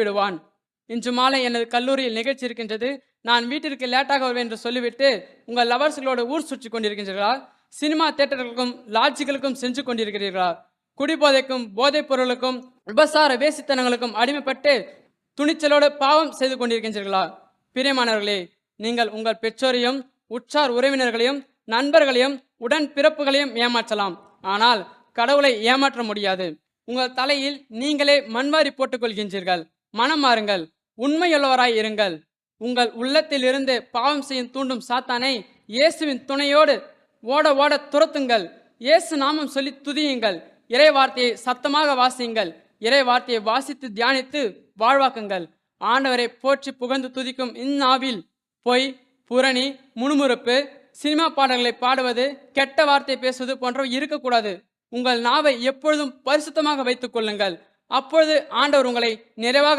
விடுவான். இன்று மாலை எனது கல்லூரியில் நிகழ்ச்சி இருக்கின்றது. நான் வீட்டிற்கு லேட்டாக வருவேன் என்று சொல்லிவிட்டு உங்கள் லவர்ஸ்களோடு ஊர் சுற்றி கொண்டிருக்கின்றீர்களா? சினிமா தியேட்டர்களுக்கும் லாட்ஜுகளுக்கும் சென்று கொண்டிருக்கிறீர்களா? குடிபோதைக்கும் போதைப் பொருளுக்கும் விபசார வேசித்தனங்களுக்கும் அடிமைப்பட்டு துணிச்சலோடு பாவம் செய்து கொண்டிருக்கின்றீர்களா? பிரியமானவர்களே நீங்கள் உங்கள் பெற்றோரையும் உற்றார் உறவினர்களையும் நண்பர்களையும் உடன் பிறப்புகளையும் ஏமாற்றலாம். ஆனால் கடவுளை ஏமாற்ற முடியாது. உங்கள் தலையில் நீங்களே மண்வாரி போட்டுக்கொள்கின்றீர்கள் மனம் மாறுங்கள். உண்மையுள்ளவராய் இருங்கள். உங்கள் உள்ளத்திலிருந்து பாவம் செய்யும் தூண்டும் சாத்தானை இயேசுவின் துணையோடு ஓட ஓட துரத்துங்கள். இயேசு நாமம் சொல்லி துதியுங்கள். இறை வார்த்தையை சத்தமாக வாசியுங்கள். இறை வார்த்தையை வாசித்து தியானித்து வாழ்வாக்குங்கள். ஆண்டவரை போற்றி புகழ்ந்து துதிக்கும் இந்நாவில் பொய் புரணி முணுமுறுப்பு சினிமா பாடல்களை பாடுவது கெட்ட வார்த்தை பேசுவது போன்றவை இருக்கக்கூடாது. உங்கள் நாவை எப்பொழுதும் பரிசுத்தமாக வைத்துக் கொள்ளுங்கள். அப்பொழுது ஆண்டவர் உங்களை நிறைவாக